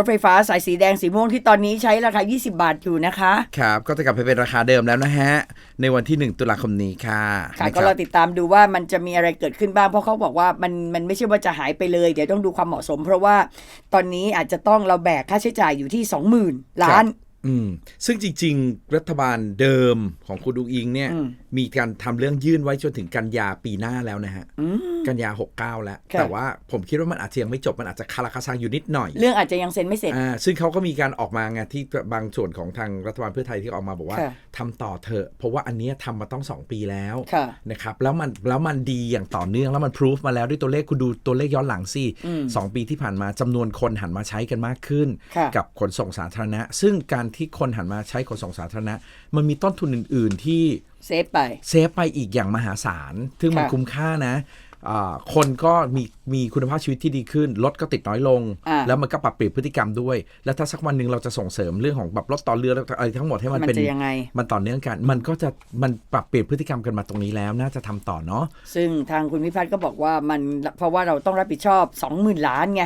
รถไฟฟ้าสายสีแดงสีม่วงที่ตอนนี้ใช้ราคา 20 บาทอยู่นะคะ ครับ ก็จะกลับไปเป็นราคาเดิมแล้วนะฮะ ในวันที่ 1 ตุลาคมนี้ค่ะค่ะนะก็คเรารับติดตามดูว่ามันจะมีอะไรเกิดขึ้นบ้าง เพราะเขาบอกว่ามันมันไม่ใช่ว่าจะหายไปเลย เดี๋ยวต้องดูความเหมาะสม เพราะว่าตอนนี้อาจจะต้องเราแบกค่าใช้จ่ายอยู่ที่ 20,000 ล้าน อืมซึ่งจริง ๆ รัฐบาลเดิมของคุณดุงอิงเนี่ย อืมมีการทำเรื่องยื่นไว้จนถึงกันยาปีหน้าแล้วนะฮะ อืม กันยา 69 แล้ว ค่ะ แต่ว่าผมคิดว่ามันอาจจะยังไม่จบมันอาจจะคาราคาซังอยู่นิดหน่อยเรื่องอาจจะยังเซ็นไม่เสร็จ อ่าซึ่งเขาก็มีการออกมาไงที่บางส่วนของทางรัฐบาลเพื่อไทยที่ออกมาบอกว่าค่ะ ทำต่อเถอะ เพราะว่าอันเนี้ยทำมาต้อง2ปีแล้ว ค่ะ นะครับแล้วมันแล้วมันดีอย่างต่อเนื่องแล้วมันพิสูจมาแล้วด้วยตัวเลขคุณดูตัวเลขย้อนหลังสิอืมสองปีที่ผ่านมาจำนวนคนหันมาใช้กันมากขึ้น ค่ะ กับขนส่งสาธารณะ ซึ่งการที่คนหันมาใช้ขนส่งสาธารณะ มันมีต้นทุนอื่น ๆ ที่เซฟไป เซฟไปอีกอย่างมหาศาล ซึ่งมันค่ะ คุ้มค่านะอ่าคนก็มีมีคุณภาพชีวิตที่ดีขึ้น รถก็ติดน้อยลง อ่า แล้วมันก็ปรับเปลี่ยนพฤติกรรมด้วย แล้วถ้าสักวันหนึ่งเราจะส่งเสริมเรื่องของแบบรถต่อเรือแล้วอะไรทั้งหมดให้มันมันเป็น จะยังไง มันต่อเนื่องกัน มันก็จะมันปรับเปลี่ยนพฤติกรรมกันมาตรงนี้แล้ว น่าจะทำต่อเนาะ ซึ่งทางคุณพิพัฒน์ก็บอกว่ามันเพราะว่าเราต้องรับผิดชอบ 20,000 ล้านไง